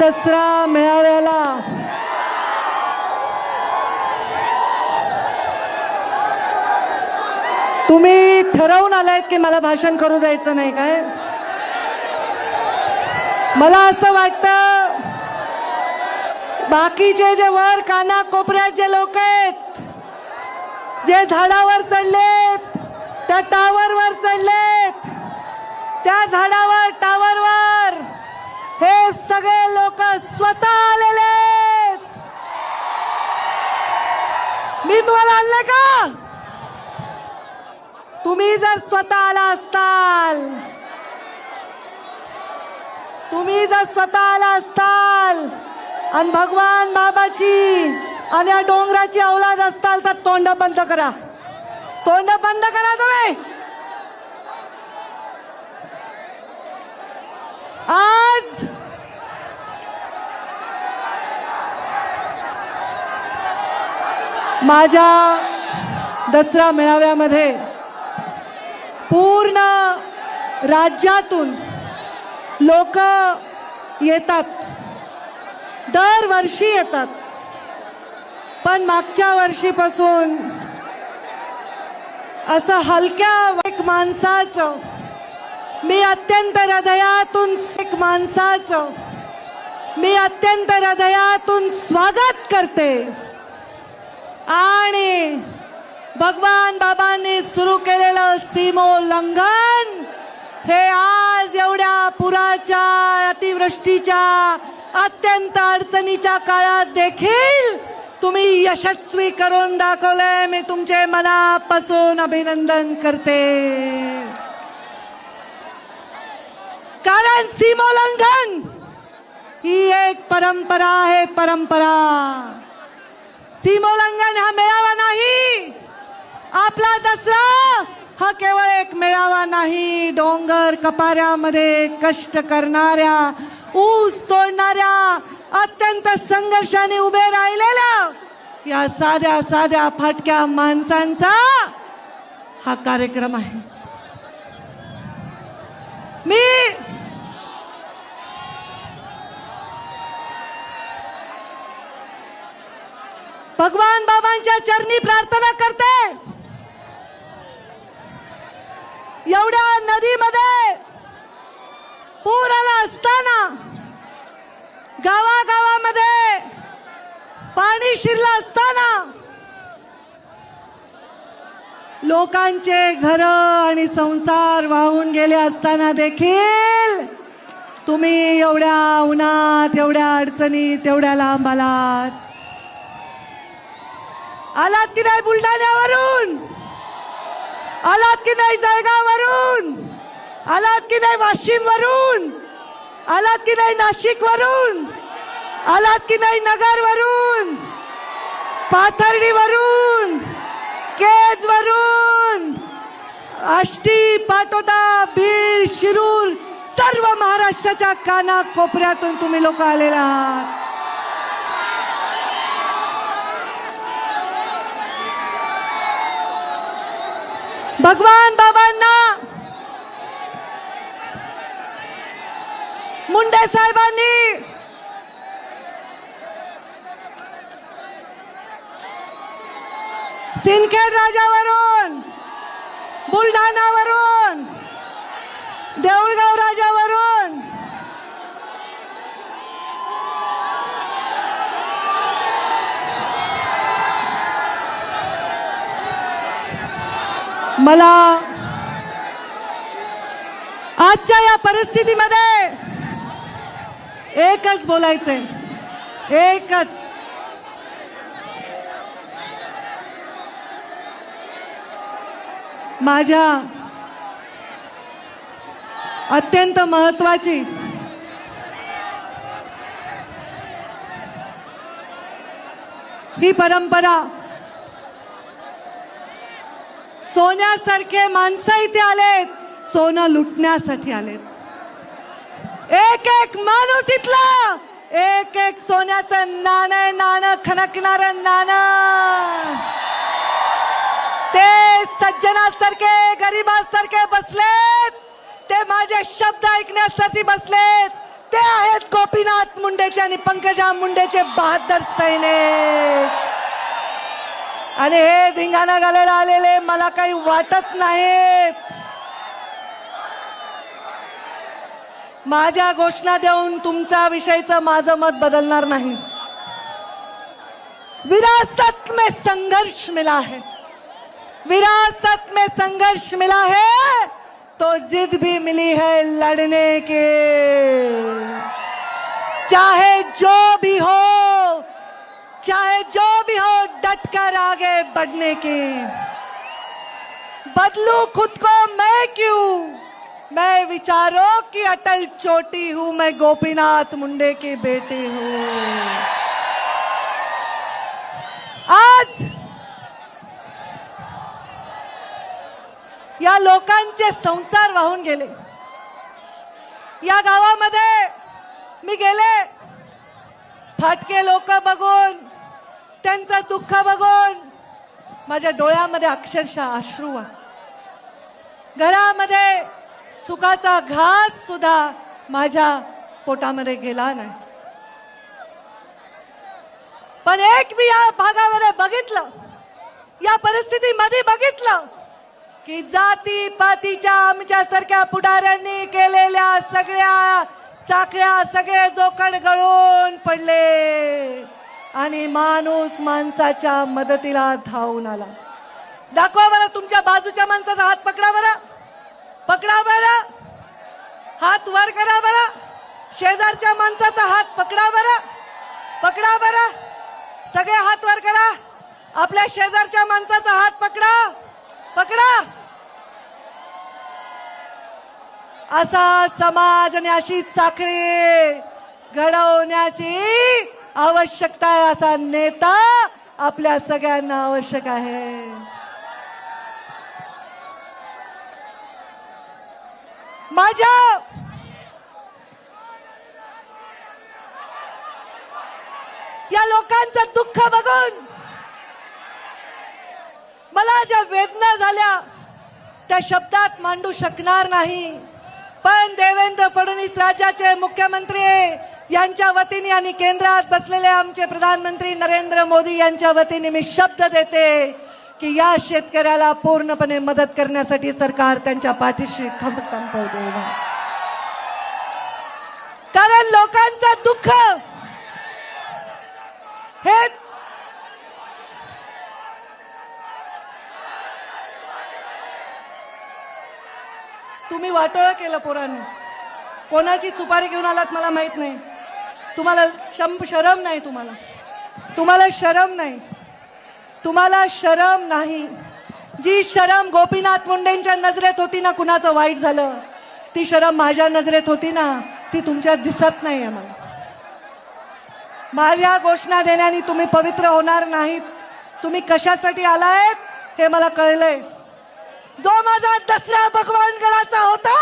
दसरा मेळाव्याला. तुम्ही ठरवून आलायत की मला भाषण करू द्यायचं नाही काय? मला असं वाटतं बाकीचे जे वर काना कोपऱ्यात जे लोक आहेत जे झाडावर चढलेत त्या टावरवर चढलेत त्या झाडावर टावरवर हे सगळे लोक स्वतः आलेले मी तुम्हाला आणले का? तुम्ही जर स्वतः आला असताल तुम्ही जर स्वतः आला असताल आणि भगवान बाबाची आणि या डोंगराची औलाद असताल तर तोंड बंद करा. तोंड बंद करा तुम्ही. आज माझ्या दसरा मेळाव्यामध्ये पूर्ण राज्यातून लोक येतात. दरवर्षी येतात. पण मागच्या वर्षीपासून असं हलक्या एक माणसाचं मी अत्यंत हृदयातून एक माणसाचं मी अत्यंत हृदयातून स्वागत करते. आणि भगवान बाबांनी सुरू केलेलं सीमोल्लंघन हे आज एवढ्या पुराच्या अतिवृष्टीच्या अत्यंत अडचणीच्या काळात देखील तुम्ही यशस्वी करून दाखवलंय. मी तुमचे मनापासून अभिनंदन करते. कारण सीमोल्लंघन ही एक परंपरा आहे परंपरा. सीमोल्लंघन हा मेळावा नाही. आपला दसरा हा केवळ एक मेळावा नाही. डोंगर कपाऱ्यामध्ये कष्ट करणाऱ्या ऊस तोडणाऱ्या अत्यंत संघर्षाने उभे राहिलेल्या या साध्या साध्या फाटक्या माणसांचा हा कार्यक्रम आहे मी भगवान बाबांच्या चरणी प्रार्थना करते. एवढ्या नदीमध्ये पूर आला असताना गावागावामध्ये पाणी शिरलं असताना लोकांचे घर आणि संसार वाहून गेले असताना देखील तुम्ही एवढ्या उन्हात एवढ्या अडचणीत एवढ्या लांब आलात. आलात की नाही बुलढाण्यावरून? आलात की नाही जळगाववरून? आलात की नाही वाशिम वरून आलात की नाही नाशिक वरून आलात की नाही नगर वरून पाथर्डी वरून केज वरून आष्टी पाटोदा बीड शिरूर सर्व महाराष्ट्राच्या काना कोपऱ्यातून तुम्ही लोक आलेला आहात. भगवान बाबांना. मुंडे साहेबांनी. सिंदखेड राजावरून बुलढाणावरून देऊळ राजावरून मला आजच्या या परिस्थितीमध्ये एकच बोलायचंय. एकच. माझ्या अत्यंत महत्वाची ही परंपरा सोन्यासारखे माणसं इथे आलेत. सोनं लुटण्यासाठी आलेत. एक एक माणूस इथला. एक एक सोन्याचं नाणं नाणं खनकणार नाणं. ते सज्जनासारखे गरिबासारखे बसलेत. ते माझे शब्द ऐकण्यासाठी बसलेत. ते आहेत गोपीनाथ मुंडेचे आणि पंकजा मुंडेचे बहादर सैनिक. आणि हे धिंगाणा घालायला आलेले मला काही वाटत नाहीत. माझ्या घोषणा देऊन तुमचा विषयीचं माझं मत बदलणार नाही. विरासत में संघर्ष मिला है. विरासत में संघर्ष मिला है तो जिद भी मिली है लड़ने के। चाहे जो भी हो चाहे जो डटकर आगे बढ़ने के। बदलू खुद को मैं क्यों? मैं विचारों की अटल चोटी हूँ, मैं गोपीनाथ मुंडे की बेटी हूँ। आज या लोकांचे संसार वाहून गेले, या गावामध्ये मी गेले, फाटके लोक बघून त्यांचं दुःख बघून माझ्या डोळ्यामध्ये अक्षरशः अश्रू घरामध्ये सुखाचा घास सुद्धा माझ्या पोटामध्ये गेला नाही. पण एक मी या भागामध्ये बघितलं या परिस्थितीमध्ये बघितलं की जाती पातीच्या आमच्या सारख्या पुढाऱ्यांनी केलेल्या सगळ्या चाकळ्या सगळे जोखड गळून पडले. आणि माणूस माणसाच्या मदतीला धावून आला. दाखवा बरं तुमच्या बाजूच्या माणसाचा हात पकडा बरं. पकडा बरं. हात वर करा बरं. शेजारच्या माणसाचा हात पकडा बरं. पकडा बरं. सगळे हात वर करा. आपल्या शेजारच्या माणसाचा हात पकडा. पकडा. असा समाज आणि अशी साखळी घडवण्याची आवश्यकता आहे असा नेता आपल्या सगळ्यांना आवश्यक आहे. माझ्या या लोकांचं दुःख बघून मला ज्या वेदना झाल्या त्या शब्दात मांडू शकणार नाही. पण देवेंद्र फडणवीस राज्याचे मुख्यमंत्री यांच्या वतीने आणि केंद्रात बसलेले आमचे प्रधानमंत्री नरेंद्र मोदी यांच्या वतीने मी शब्द देते की या शेतकऱ्याला पूर्णपणे मदत करण्यासाठी सरकार त्यांच्या पाठीशी खंबकम देणार कारण लोकांचं दुःख हेच तुम्ही वाटोळं केलं पोरांनी. कोणाची सुपारी घेऊन आलात मला माहीत नाही. तुम्हाला शम शरम नाही तुम्हाला. तुम्हाला शरम नाही. तुम्हाला शरम नाही. जी शरम गोपीनाथ मुंडेंच्या नजरेत होती ना कुणाचं वाईट झालं? ती शरम माझ्या नजरेत होती ना ती तुमच्यात दिसत नाही आहे मला माझ्या घोषणा देण्याने तुम्ही पवित्र होणार नाहीत. तुम्ही कशासाठी आलायत हे मला कळलंय. जो माझा दसरा भगवान गडाचा होता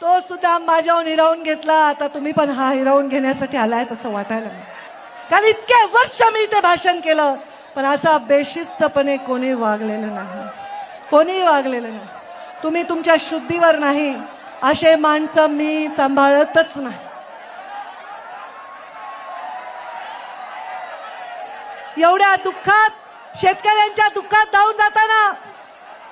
तो सुद्धा माझ्याहून हिरावून घेतला. आता तुम्ही पण हा हिरावून घेण्यासाठी आलाय असं वाटायला कारण इतके वर्ष मी इथे भाषण केलं पण असा बेशिस्तपणे कोणी वागलेलं नाही. कोणी वागलेलं नाही. तुम्ही तुमच्या शुद्धीवर नाही. असे माणसं मी सांभाळतच नाही. एवढ्या दुःखात शेतकऱ्यांच्या दुःखात धावून जाताना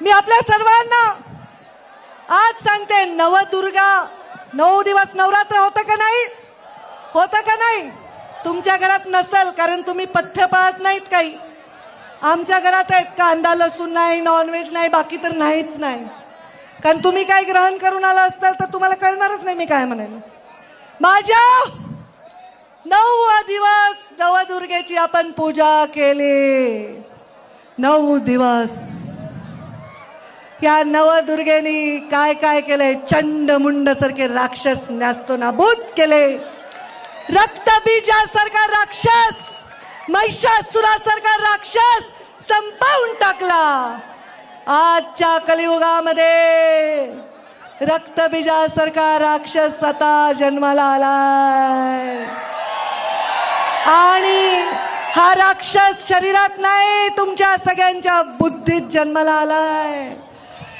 मी आपल्या सर्वांना आज सांगते नवदुर्गा नऊ दिवस नवरात्र होतं का नाही? होतं का नाही? तुमच्या घरात नसल कारण तुम्ही पथ्य पाळत नाहीत काही. आमच्या घरात आहेत कांदा लसूण नाही नॉनव्हेज नाही बाकी तर नाहीच नाही. कारण तुम्ही काय ग्रहण करून आला असताल तर तुम्हाला कळणारच नाही मी काय म्हणेन. माझ्या नऊ दिवस नवदुर्गेची आपण पूजा केली. नऊ दिवस. या नवदुर्गेनी काय काय केलंय? चंड मुंड सारखे राक्षस न्यासतो नाबूत केले. रक्तबीजासारखा राक्षस महिषासुरासारखा राक्षस संपवून टाकला. आजच्या कलियुगामध्ये रक्तबीजासारखा राक्षस आता जन्माला आलाय. आणि हा राक्षस शरीरात नाही तुमच्या सगळ्यांच्या बुद्धीत जन्माला आलाय.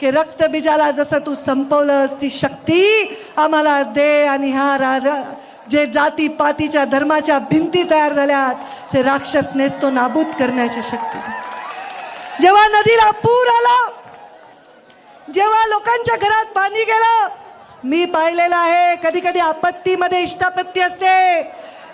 की रक्तबीजाला जसं तू संपवलंस ती शक्ती आम्हाला दे आणि हा रा- रा- जे जाती पातीच्या धर्माच्या भिंती तयार झाल्यात ते राक्षस नेसतो नाबूद करण्याची शक्ती. जेव्हा नदीला पूर आला जेव्हा लोकांच्या घरात पाणी गेलं मी पाहिलेलं आहे कधी कधी आपत्तीमध्ये इष्टापत्ती असते.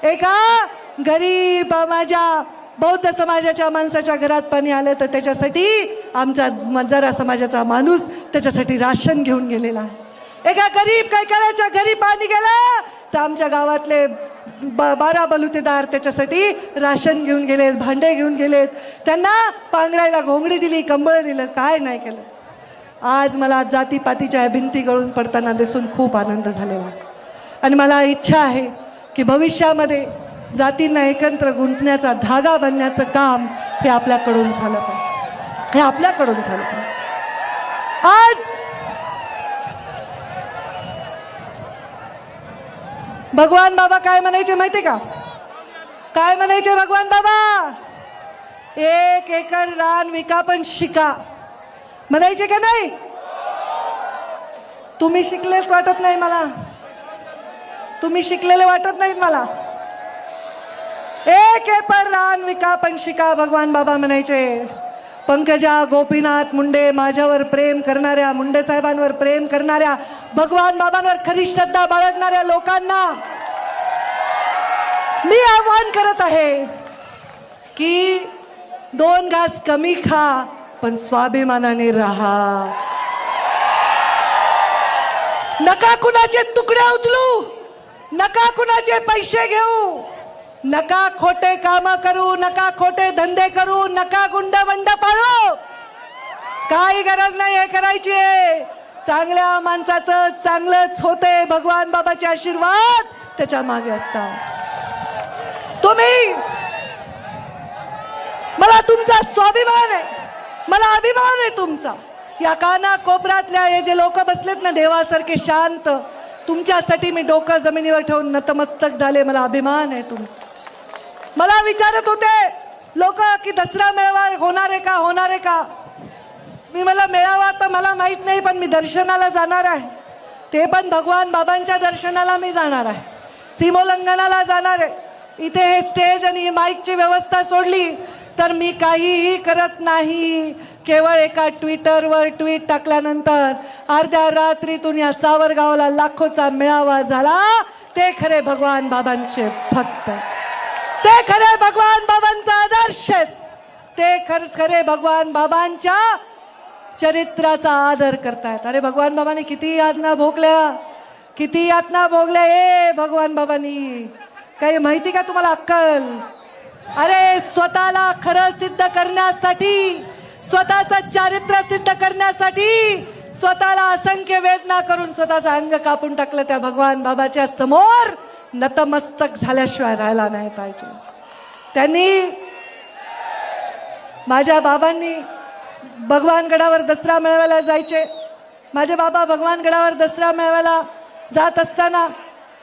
एका गरीब माझ्या बौद्ध समाजाच्या माणसाच्या घरात पाणी आलं तर त्याच्यासाठी आमच्या मजारा समाजाचा माणूस त्याच्यासाठी राशन घेऊन गेलेला आहे. एका गरीब काय करायच्या घरी पाणी गेलं तर आमच्या गावातले ब बारा बलुतेदार त्याच्यासाठी राशन घेऊन गेलेत भांडे घेऊन गेलेत. त्यांना पांघरायला घोंगडी दिली कंबळ दिलं काय नाही केलं. आज मला जातीपातीच्या भिंती गळून पडताना दिसून खूप आनंद झालेला आणि मला इच्छा आहे की भविष्यामध्ये जातींना एकत्र गुंतण्याचा धागा बनण्याचं काम हे आपल्याकडून झालं पाहिजे. हे आपल्याकडून झालं पाहिजे. आज भगवान बाबा काय म्हणायचे माहिती का? काय म्हणायचे भगवान बाबा? एक एकर रान विका पण शिका. म्हणायचे का नाही? तुम्ही शिकलेच वाटत नाही मला. तुम्ही शिकलेले वाटत नाहीत मला. एक एकर विका पंशिका भगवान बाबा म्हणायचे. पंकजा गोपीनाथ मुंडे माझ्यावर प्रेम करणाऱ्या मुंडे साहेबांवर प्रेम करणाऱ्या भगवान बाबांवर खरी श्रद्धा बाळगणाऱ्या लोकांना मी आव्हान करत आहे की दोन घास कमी खा पण स्वाभिमानाने राहा. नका कुणाचे तुकडे उचलू नका कुणाचे पैसे घेऊ. नका खोटे काम करू नका खोटे धंदे करू नका गुंड बंड पाळू. काही गरज नाही हे करायची आहे. चांगल्या माणसाचं चांगलंच होते भगवान बाबाचे आशीर्वाद त्याच्यामागे असतात तुम्ही मला तुमचा स्वाभिमान आहे. मला अभिमान आहे तुमचा. या काना कोपऱ्यातल्या हे जे लोक बसलेत ना देवासारखे शांत तुमच्यासाठी मी डोकं जमिनीवर ठेवून नतमस्तक झाले मला अभिमान आहे तुमचा. मला विचारत होते लोक की दसरा मेळावा होणार आहे का होणार आहे का? मी मला मेळावा तर मला माहीत नाही पण मी दर्शनाला जाणार आहे. ते पण भगवान बाबांच्या दर्शनाला मी जाणार आहे. सीमोल्लंघनाला जाणार आहे. इथे हे स्टेज आणि माईकची व्यवस्था सोडली तर मी काहीही करत नाही. केवळ एका ट्विटरवर ट्विट टाकल्यानंतर अर्ध्या रात्रीतून या सावरगावला लाखोचा मेळावा झाला. ते खरे भगवान बाबांचे भक्त. ते खरे भगवान बाबांचा आदर्श आहेत. ते खरंच खरे भगवान बाबांच्या चरित्राचा आदर करतायत. अरे भगवान बाबांनी किती यातना भोगल्या. किती यातना भोगल्या. हे भगवान बाबांनी. काही माहिती का तुम्हाला अक्कल? अरे स्वतःला खरं सिद्ध करण्यासाठी स्वतःचं चारित्र्य सिद्ध करण्यासाठी स्वतःला असंख्य वेदना करून स्वतःचं अंग कापून टाकलं त्या भगवान बाबाच्या समोर. नतमस्तक झाल्याशिवाय राहायला नाही पाहिजे. त्यांनी माझ्या बाबांनी भगवानगडावर दसरा मेळाव्याला जायचे. माझे बाबा भगवानगडावर दसरा मेळाव्याला जात असताना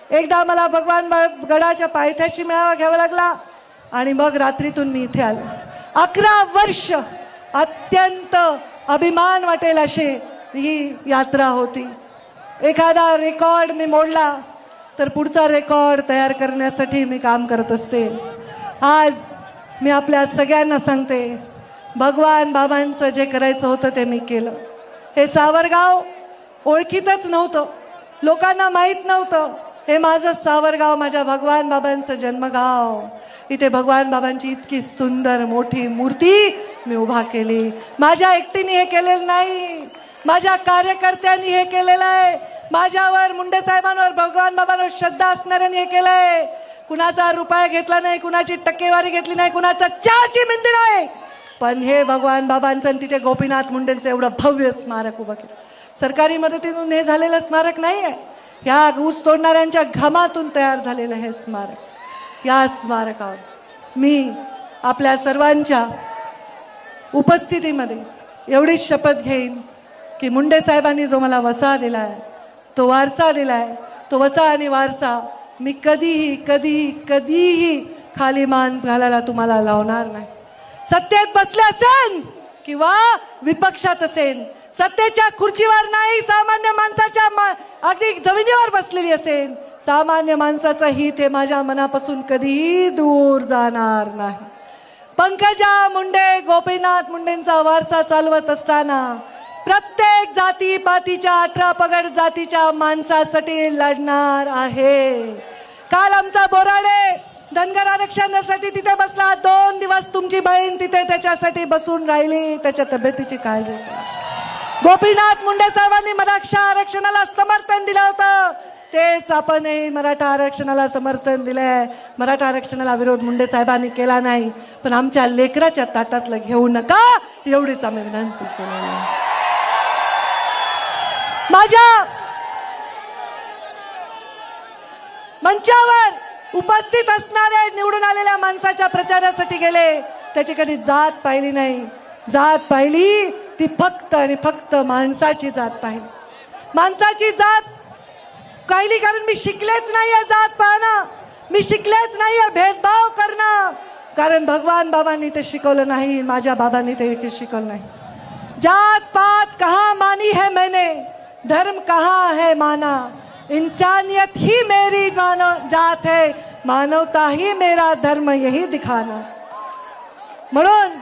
एकदा मला भगवान बा- गडाच्या पायथ्याशी मेळावा घ्यावा लागला आणि मग रात्रीतून मी इथे आले. अकरा वर्ष अत्यंत अभिमान वाटेल अशी ही यात्रा होती. एखादा रेकॉर्ड मी मोडला. तर पुढचा रेकॉर्ड तयार करण्यासाठी मी काम करत असते. आज मी आपल्या सगळ्यांना सांगते भगवान बाबांचं जे करायचं होतं ते मी केलं. हे सावरगाव ओळखीतच नव्हतं. लोकांना माहीत नव्हतं. हे माझं सावरगाव माझ्या भगवान बाबांचं जन्मगाव. इथे भगवान बाबांची इतकी सुंदर मोठी मूर्ती मी उभा केली. माझ्या एकटीने हे केलेलं नाही. माझ्या कार्यकर्त्यांनी हे केलेलं आहे. माझ्यावर मुंडे साहेबांवर भगवान बाबांवर श्रद्धा असणाऱ्यांनी हे केलंय कुणाचा रुपया घेतला नाही कुणाची टक्केवारी घेतली नाही कुणाचा चारची मिंदी नाही. पण हे भगवान बाबांचं आणि तिथे गोपीनाथ मुंडेंचं एवढं भव्य स्मारक उभं केलं. सरकारी मदतीतून हे झालेलं स्मारक नाही आहे ह्या ऊस तोडणाऱ्यांच्या घामातून तयार झालेलं हे स्मारक. या स्मारकावर मी आपल्या सर्वांच्या उपस्थितीमध्ये एवढीच शपथ घेईन. की मुंडे साहेबांनी जो मला वसा दिला आहे तो वारसा दिला आहे तो वसा आणि वारसा मी कधीही कधीही कधीही खाली मान घालायला तुम्हाला लावणार नाही. सत्तेत बसले असेल किंवा विपक्षात असेल सत्तेच्या खुर्चीवर नाही सामान्य माणसाच्या मा- अगदी जमिनीवर बसलेली असेल सामान्य माणसाचं हित हे माझ्या मनापासून कधीही दूर जाणार नाही. पंकजा मुंडे गोपीनाथ मुंडेंचा वारसा चालवत असताना प्रत्येक जाती पातीच्या अठरा पगड जातीच्या माणसासाठी लढणार आहे. काल आमचा बोराडे धनगर आरक्षणासाठी तिथे बसला. दोन दिवस तुमची बहीण तिथे त्याच्यासाठी बसून राहिली. त्याच्या तब्येतीची काळजी गोपीनाथ मुंडे साहेबांनी मराठा आरक्षणाला समर्थन दिलं होतं. तेच आपणही मराठा आरक्षणाला समर्थन दिलंय. मराठा आरक्षणाला विरोध मुंडे साहेबांनी केला नाही. पण आमच्या लेकराच्या ताटातलं घेऊ नका. एवढीच आम्ही विनंती केलेली आहे. माझ्या मंचावर उपस्थित असणाऱ्या निवडून आलेल्या माणसाच्या प्रचारासाठी गेले त्याची कधी जात पाहिली नाही. जात पाहिली ती फक्त आणि फक्त माणसाची जात पाहिली. माणसाची जात पाहिली कारण मी शिकलेच नाहीये जात पाहणं. मी शिकलेच नाहीये भेदभाव करणं. कारण भगवान बाबांनी ते शिकवलं नाही माझ्या बाबांनी ते शिकवलं नाही. जात पात कहाँ मानी है मैंने. धर्म कहाँ है माना? इंसानियत ही मेरी मानव जात है। मानवता ही मेरा धर्म यही दिखाना। म्हणून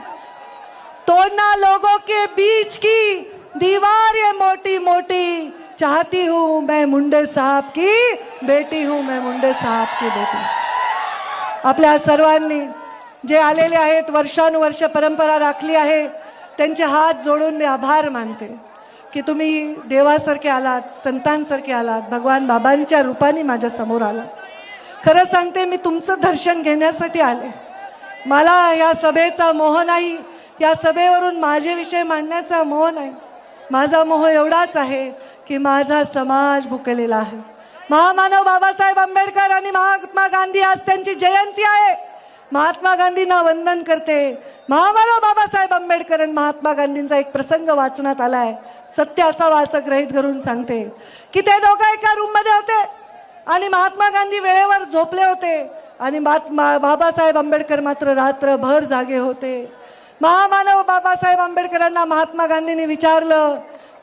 तोड़ना लोगों के बीच की दीवार ये मोटी मोटी चाहती हूँ मैं मुंडे साहब की बेटी हूँ मैं मुंडे साहब की बेटी। आपल्या सर्वांनी जे आलेले आहेत वर्षानुवर्ष परंपरा राखली आहे त्यांचे हात जोडून मी आभार मानते। की तुम्ही देवासारखे आलात संतांसारखे आलात भगवान बाबांच्या रूपाने माझ्यासमोर आलात. खरं सांगते मी तुमचं दर्शन घेण्यासाठी आले. मला या सभेचा मोह नाही. या सभेवरून माझे विषय मांडण्याचा मोह नाही. माझा मोह एवढाच आहे की माझा समाज भुकेलेला आहे. महामानव बाबासाहेब आंबेडकर आणि महात्मा गांधी आज त्यांची जयंती आहे. महात्मा गांधींना वंदन करते. महामानव बाबासाहेब आंबेडकर आणि महात्मा गांधींचा एक प्रसंग वाचण्यात आलाय. सत्य असावा असं ग्रहित धरून सांगते. की ते दोघं एका रूममध्ये होते. आणि महात्मा गांधी वेळेवर झोपले होते. आणि महात्मा बाबासाहेब आंबेडकर मात्र रात्रभर जागे होते. महामानव बाबासाहेब आंबेडकरांना महात्मा गांधींनी विचारलं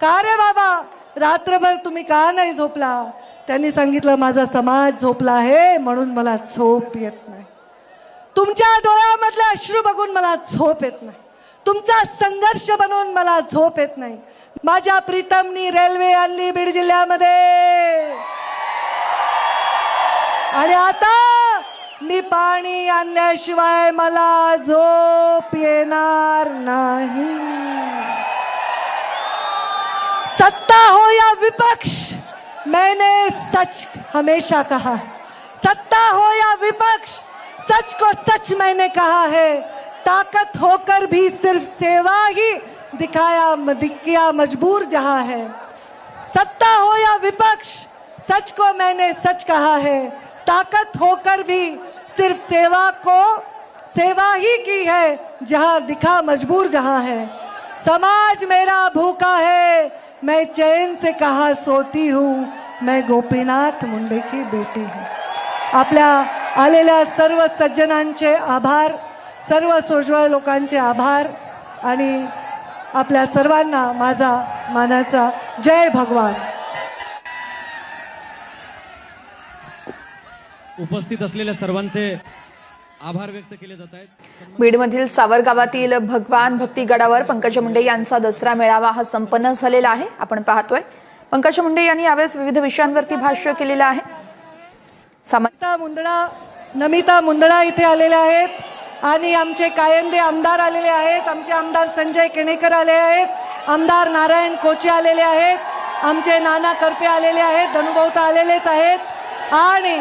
का रे बाबा रात्रभर तुम्ही का नाही झोपला? त्यांनी सांगितलं माझा समाज झोपला आहे म्हणून मला झोप येत नाही. तुमच्या डोळ्यामधले अश्रू बघून मला झोप येत नाही. तुमचा संघर्ष बनवून मला झोप येत नाही. माझ्या प्रीतमनी रेल्वे आणली बीड जिल्ह्यामध्ये. आणि आता मी पाणी आणल्याशिवाय मला झोप येणार नाही. सत्ता हो या विपक्ष? मैंने सच हमेशा कहा. सत्ता हो या विपक्ष? सच को सच मैंने कहा है। ताकत होकर भी सिर्फ़ सेवा ही दिखाया दिखाया मजबूर जहाँ है। सत्ता हो या विपक्ष, सच को मैंने सच कहा है। ताकत होकर भी सिर्फ़ सेवा को, सेवा ही की है, जहाँ दिखा मजबूर जहाँ है। समाज मेरा भूखा है, मैं चैन से कहा सोती हूँ। मैं गोपीनाथ मुंडे की बेटी हूँ। आपल्या आलेल्या सर्व सज्जनांचे आभार सर्व सोजवळ लोकांचे आभार आणि आपल्या सर्वांना माझा मानाचा जय भगवान. उपस्थित असलेल्या सर्वांचे आभार व्यक्त केले जात आहेत. बीडमधील सावरगावातील भगवान भक्ती गडावर पंकजा मुंडे यांचा दसरा मेळावा हा संपन्न झालेला आहे. आपण पाहतोय. पंकजा मुंडे यांनी यावेळेस विविध विषयांवरती भाष्य केलेलं आहे. मुंदडा नमिता मुंदडा इथे आलेल्या आहेत आणि आमचे कायंदे आमदार आलेले आहेत. आमचे आमदार संजय केणेकर आले आहेत. आमदार नारायण कोचे आलेले आहेत. आमचे नाना करपे आलेले आहेत. धनुभाऊ तर आलेलेच आहेत. आणि